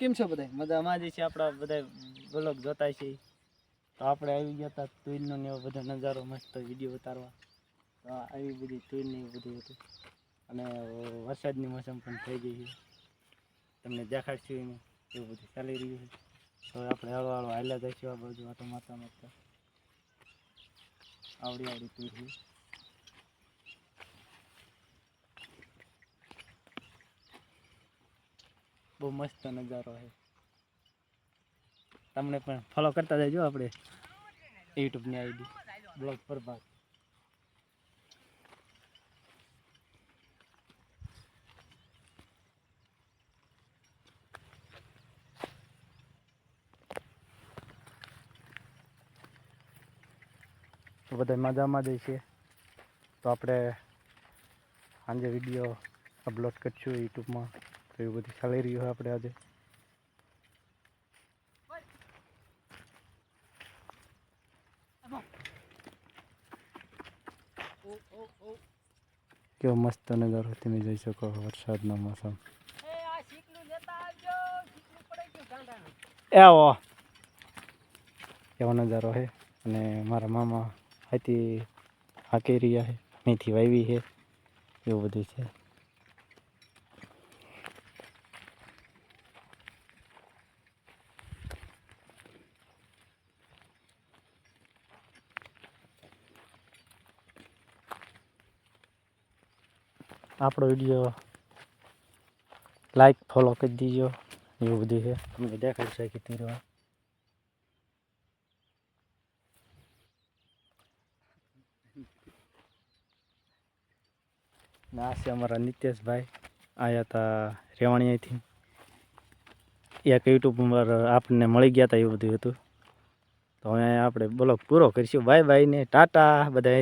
કેમ છો બધા મજામાં? જ છે આપણા બધા બ્લોગ જોતા છે. તો આપણે આવી ગયા હતા તુલનો ને એવો બધો નજારો મસ્ત વીડિયો ઉતારવા. તો આવી બધી તુલ ને એવું બધું હતું. અને વરસાદની મોસમ પણ થઈ ગઈ છે. તમને દેખાડશું એને. એવું બધું ચાલી રહ્યું છે. તો આપણે હળો હળો હાલ્યા જઈશું આ બાજુ આટો મારતા મારતા. આવડી આવડી તુલ બહુ મસ્ત નજારો છે. તમને પણ ફોલો કરતા જજો આપણે યુટ્યુબની આઈડી, બ્લોગ પર ભાગ તો બધા મજામાં જ છે. તો આપણે સાંજે વીડિયો અપલોડ કરીશું યુટ્યુબમાં. તો એવું બધું ચાલી રહ્યું આપણે આજે. કેવો મસ્ત નજારો તમે જોઈ શકો વરસાદનો મોસમ. એવો એવો નજારો છે અને મારા મામા હાથી હાકી રહ્યા છે મેથી વાવી છે એવું બધું છે. આપણો વીડિયો લાઈક ફોલો કરી દીજો. એવું બધું છે. તમને દેખાડી કે તીરવા ને, છે અમારા નિતેશભાઈ. આવ્યા હતા રેવાણીયાથી. એક યુટ્યુબ પર આપણને મળી ગયા હતા એવું બધું હતું. તો હવે આપણે બોલો પૂરો કરીશું. બાય બાય ને ટાટા બધા